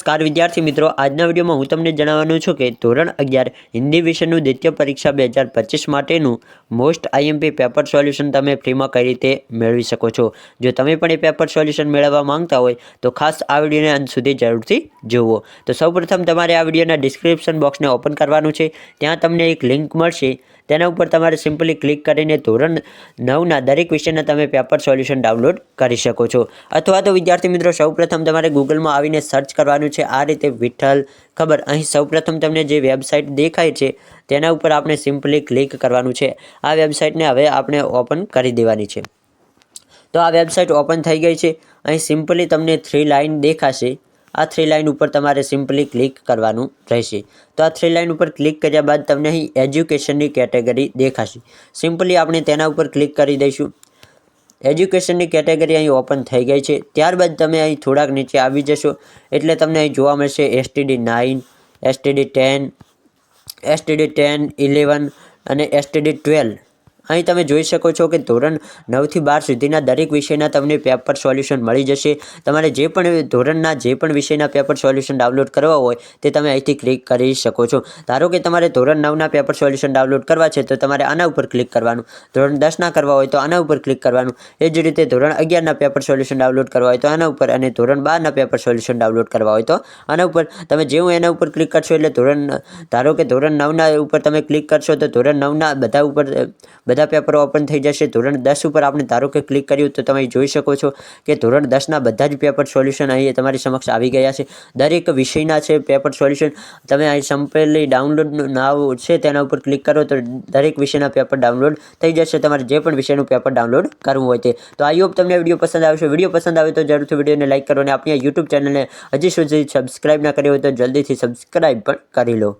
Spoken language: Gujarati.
નમસ્કાર વિદ્યાર્થી મિત્રો, આજના વિડીયોમાં હું તમને જણાવવાનું છું કે ધોરણ અગિયાર હિન્દી વિષયનું દ્વિતીય પરીક્ષા બે હજાર પચીસ માટેનું મોસ્ટ આઈએમપી પેપર સોલ્યુશન તમે ફ્રીમાં કઈ રીતે મેળવી શકો છો? જો તમે પણ એ પેપર સોલ્યુશન મેળવવા માંગતા હોય, તો ખાસ આ વિડીયોને અંત સુધી જરૂરથી જુઓ. તો સૌપ્રથમ તમારે આ વિડીયોના ડિસ્ક્રિપ્શન બોક્સને ઓપન કરવાનું છે. ત્યાં તમને એક લિંક મળશે. તેના ઉપર તમારે સિમ્પલી ક્લિક કરીને ધોરણ નવના દરેક વિષયના તમે પેપર સોલ્યુશન ડાઉનલોડ કરી શકો છો. અથવા તો વિદ્યાર્થી મિત્રો, સૌપ્રથમ તમારે ગૂગલમાં આવીને સર્ચ કરવાનું છે. આ રીતે વિઠ્ઠલ ખબર. અહીં સૌપ્રથમ તમને જે વેબસાઇટ દેખાય છે, તેના ઉપર આપણે સિમ્પલી ક્લિક કરવાનું છે. આ વેબસાઇટને હવે આપણે ઓપન કરી દેવાની છે. તો આ વેબસાઇટ ઓપન થઈ ગઈ છે. અહીં સિમ્પલી તમને થ્રી લાઇન દેખાશે. આ થ્રી લાઇન ઉપર તમારે સિમ્પલી ક્લિક કરવાનું રહેશે. તો આ થ્રી લાઇન ઉપર ક્લિક કર્યા બાદ તમને અહીં એજ્યુકેશનની કેટેગરી દેખાશે. સિમ્પલી આપણે તેના ઉપર ક્લિક કરી દઈશું. એજ્યુકેશનની કેટેગરી અહીં ઓપન થઈ ગઈ છે. ત્યારબાદ તમે અહીં થોડાક નીચે આવી જશો. એટલે તમને અહીં જોવા મળશે STD nine STD ten STD ten eleven અને એસટીડી ટ્વેલ્વ અહીં તમે જોઈ શકો છો કે ધોરણ નવથી બાર સુધીના દરેક વિષયના તમને પેપર સોલ્યુશન મળી જશે. તમારે જે પણ ધોરણના જે પણ વિષયના પેપર સોલ્યુશન ડાઉનલોડ કરવા હોય તે તમે અહીંથી ક્લિક કરી શકો છો. ધારો કે તમારે ધોરણ નવના પેપર સોલ્યુશન ડાઉનલોડ કરવા છે તો તમારે આના ઉપર ક્લિક કરવાનું. ધોરણ દસના કરવા હોય તો આના ઉપર ક્લિક કરવાનું. એ જ રીતે ધોરણ અગિયારના પેપર સોલ્યુશન ડાઉનલોડ કરવા હોય તો આના ઉપર અને ધોરણ બારના પેપર સોલ્યુશન ડાઉનલોડ કરવા હોય તો આના ઉપર. તમે જેવું એના ઉપર ક્લિક કરશો એટલે ધોરણ, ધારો કે ધોરણ નવના ઉપર તમે ક્લિક કરશો તો ધોરણ નવના બધા ઉપર, બધા પેપરો ઓપન થઈ જશે. ધોરણ દસ ઉપર આપણે ધારો કે ક્લિક કર્યું તો તમે જોઈ શકો છો કે ધોરણ દસના બધા જ પેપર સોલ્યુશન અહીં તમારી સમક્ષ આવી ગયા છે. દરેક વિષયના છે પેપર સોલ્યુશન તમે અહીં સંપેલી ડાઉનલોડ નાવ છે તેના ઉપર ક્લિક કરો તો દરેક વિષયના પેપર ડાઉનલોડ થઈ જશે. તમારે જે પણ વિષયનું પેપર ડાઉનલોડ કરવું હોય તે. તો આઈ હોપ તમને વીડિયો પસંદ આવશે. વીડિયો પસંદ આવે તો જરૂરથી વિડીયોને લાઇક કરો અને આપણી યુટ્યુબ ચેનલને હજી સુધી સબસ્ક્રાઇબ ના કરી હોય તો જલ્દીથી સબસ્ક્રાઇબ પણ કરી લો.